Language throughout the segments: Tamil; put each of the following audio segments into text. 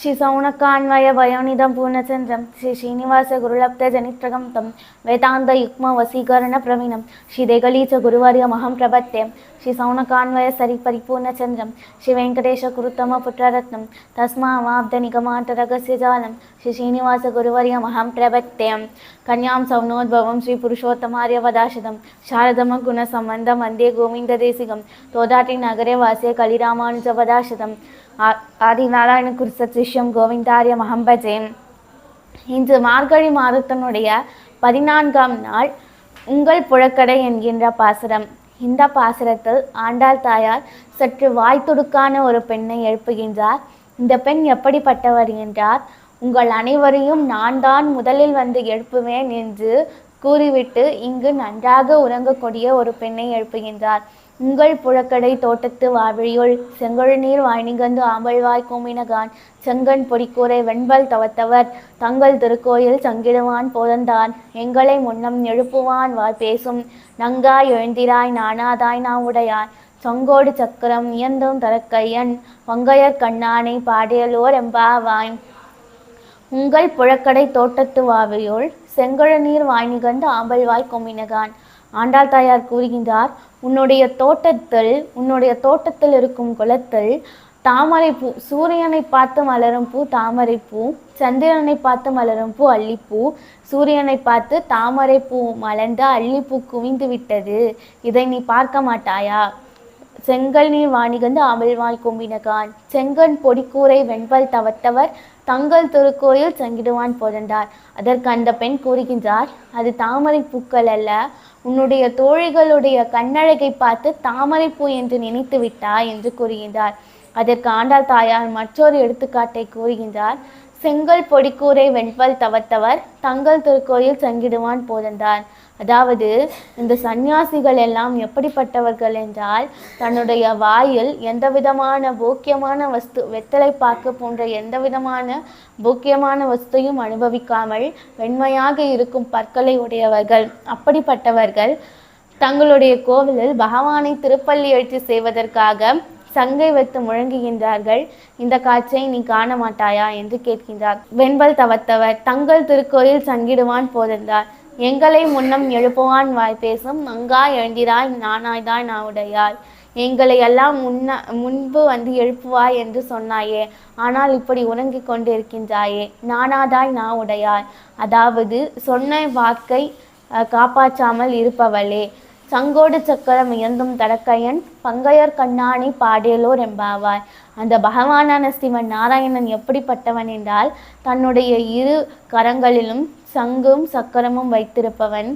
ஸ்ரீ சௌனக்கான்வய வயோனிதம் பூர்ணச்சந்திரம் ஸ்ரீ ஸ்ரீனிவாச குருலப்த ஜனித்ரகம் தம் வேதாந்த யுக்ம வசீகரண பிரவீணம் ஸ்ரீ தேகலீச்ச குருவாரியமகம் பிரபத்தே ஸ்ரீ சௌனக்கான்வய சரி பரிபூர்ணச்சந்திரம் ஸ்ரீ வெங்கடேஷ குருத்தம புற்றரத்னம் தஸ்மாவாப்த நிகமாண்டரகசிய ஜாலம் ஸ்ரீ ஸ்ரீனிவாச குருவரியமகம் பிரபத்தே கன்யாம் சௌனோத்பவம் ஸ்ரீ புருஷோத்தமாரிய வதாசிதம் சாரதம குண சம்பந்தம் வந்தே கோவிந்த தேசிகம் தோதாட்டி நகரே வாசிய கலிராமானுஜ வதாசிதம் ஆதிநாராயண குருசத்ஷம் கோவிந்தாரிய மகம்பஜேன். இன்று மார்கழி மாதத்தினுடைய பதினான்காம் நாள் உங்கள் புழக்கடை என்கின்ற பாசுரம். இந்த பாசுரத்தில் ஆண்டாள் தாயார் சற்று வாய் துடுக்கான ஒரு பெண்ணை எழுப்புகின்றார். இந்த பெண் எப்படிப்பட்டவர் என்றார்? உங்கள் அனைவரையும் நான் தான் முதலில் வந்து எழுப்புவேன் என்று கூறிவிட்டு இங்கு நன்றாக உறங்கக்கூடிய ஒரு பெண்ணை எழுப்புகின்றார். உங்கள் புழக்கடை தோட்டத்து வாழ்விழியுள் செங்கழுநீர் வாய்நிகந்து ஆம்பல்வாய் கோமினகான். செங்கன் பொடிக்கூரை வெண்பல் தவத்தவர். தங்கள் திருக்கோயில் சங்கிடுவான் போதந்தான். எங்களை முன்னம் எழுப்புவான் வாய் பேசும். நங்காய் எழுந்திராய் நானாதாய் நான் உடையான் சொங்கோடு சக்கரம் இயந்தும் தரக்கையன். வங்கையர் கண்ணானை பாடியலோர் எம்பாவாய். உங்கள் புழக்கடை தோட்டத்து வாவையுள் செங்கழநீர் வாய் நிகழ்ந்து ஆம்பல்வாய் கொம்பினகான் ஆண்டாள் தாயார் கூறுகின்றார் உன்னுடைய தோட்டத்தில் உன்னுடைய தோட்டத்தில் இருக்கும் குளத்தில் தாமரை பூ சூரியனை பார்த்து மலரும் பூ தாமரை பூ சந்திரனை பார்த்து மலரும் பூ அல்லிப்பூ சூரியனை பார்த்து தாமரை பூ மலர்ந்து அல்லிப்பூ குவிந்து விட்டது. இதை நீ பார்க்க மாட்டாயா? செங்கல் நீர் வாணிகந்து அமிழ்வாய் கும்பினகான். செங்கன் பொடிக்கூரை வெண்பல் தவத்தவர் தங்கள் திருக்கோயில் செங்கிடுவான் பிறந்தார் அதற்கு அந்த பெண் கூறுகின்றார் அது தாமரை பூக்கள் அல்ல உன்னுடைய தோழிகளுடைய கண்ணழகை பார்த்து தாமரைப்பூ என்று நினைத்து விட்டாய் என்று கூறுகின்றார். அதற்கு ஆண்டாள் தாயார் மற்றொரு எடுத்துக்காட்டை கூறுகின்றார். செங்கல் பொடிக்கூரை வெண்பல் தவத்தவர் தங்கள் திருக்கோயில் சங்கிடுவான் போதந்தார் அதாவது இந்த சந்நியாசிகள் எல்லாம் எப்படிப்பட்டவர்கள் என்றால் தன்னுடைய வாயில் எந்த விதமான போக்கியமான வஸ்து வெத்தலை பாக்கு போன்ற எந்த விதமான போக்கியமான வஸ்தையும் அனுபவிக்காமல் வெண்மையாக இருக்கும் பற்களை உடையவர்கள். அப்படிப்பட்டவர்கள் தங்களுடைய கோவிலில் பகவானை திருப்பள்ளி எழுச்சி செய்வதற்காக சங்கை வைத்து முழங்குகின்றார்கள். இந்த காட்சியை நீ காண மாட்டாயா என்று கேட்கின்றார். வெண்பல் தவத்தவர் தங்கள் திருக்கோயில் சங்கிடுவான் போதென்றார் எங்களை முன்னம் எழுப்புவான் வாய் பேசும் மங்கா எழுந்திராய் நானாய்தாய் நான் எங்களை எல்லாம் முன்ன முன்பு வந்து எழுப்புவாய் என்று சொன்னாயே ஆனால் இப்படி உறங்கிக் கொண்டிருக்கின்றாயே நானாதாய் நான் உடையாய் அதாவது சொன்ன வாக்கை காப்பாற்றாமல் இருப்பவளே சங்கோடு சக்கரம் இயந்தும் தடக்கையன் பங்கையர் கண்ணாணி பாடேலோர் எம்பாவாய் அந்த பகவானான சிவன் நாராயணன் எப்படிப்பட்டவன் என்றால் தன்னுடைய இரு கரங்களிலும் சங்கும் சக்கரமும் வைத்திருப்பவன்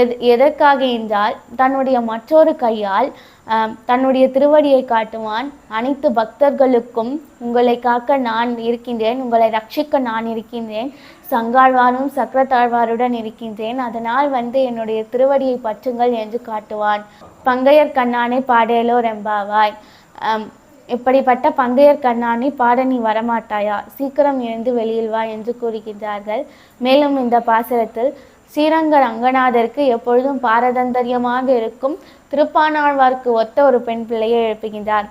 எது எதற்காக என்றால் தன்னுடைய மற்றொரு கையால் தன்னுடைய திருவடியை காட்டுவான். அனைத்து பக்தர்களுக்கும் உங்களை காக்க நான் இருக்கின்றேன் உங்களை ரட்சிக்க நான் இருக்கின்றேன். சங்காழ்வாரும் சக்கரத்தாழ்வாருடன் இருக்கின்றேன். அதனால் வந்து என்னுடைய திருவடியை பற்றுங்கள் என்று காட்டுவான். பங்கையர் கண்ணானே பாடேலோ ரெம்பாவாய் இப்படிப்பட்ட பங்கையர் கண்ணாணி பாட நீ வரமாட்டாயா? சீக்கிரம் எழுந்து வெளியில் வா என்று கூறுகின்றார்கள். மேலும் இந்த பாசுரத்தில் ஸ்ரீரங்க ரங்கநாதருக்கு எப்பொழுதும் பாரதந்தரியமாக இருக்கும் திருப்பானாழ்வார்க்கு ஒத்த ஒரு பெண் பிள்ளையை எழுப்புகின்றார்.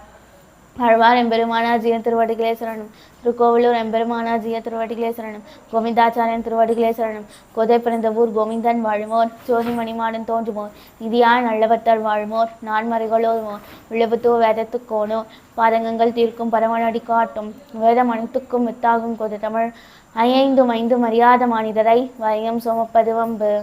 ஆழ்வார் எம்பெருமானாஜிய திருவடிகளே சரணம் திருக்கோவிலூர் எம்பெருமானாஜிய திருவடிகளே சரணம் கோவிந்தாச்சாரியன் திருவடிகளே சரணம் கோதை ஊர் கோவிந்தன் வாழுமோர் ஜோதி மணிமாடன் தோன்றுமோர் நிதியான் நல்லவத்தால் வாழ்மோர் நான்மறைகளோர்மோர் விழுபுத்தோ வேதத்துக்கோனோ பாதகங்கள் தீர்க்கும் பரமனடி காட்டும் வேதம் அனைத்துக்கும் வித்தாகும் கொது தமிழ் ஐந்தும் ஐந்தும் அறியாத மனிதரை வயம் சுமப்பது வம்பு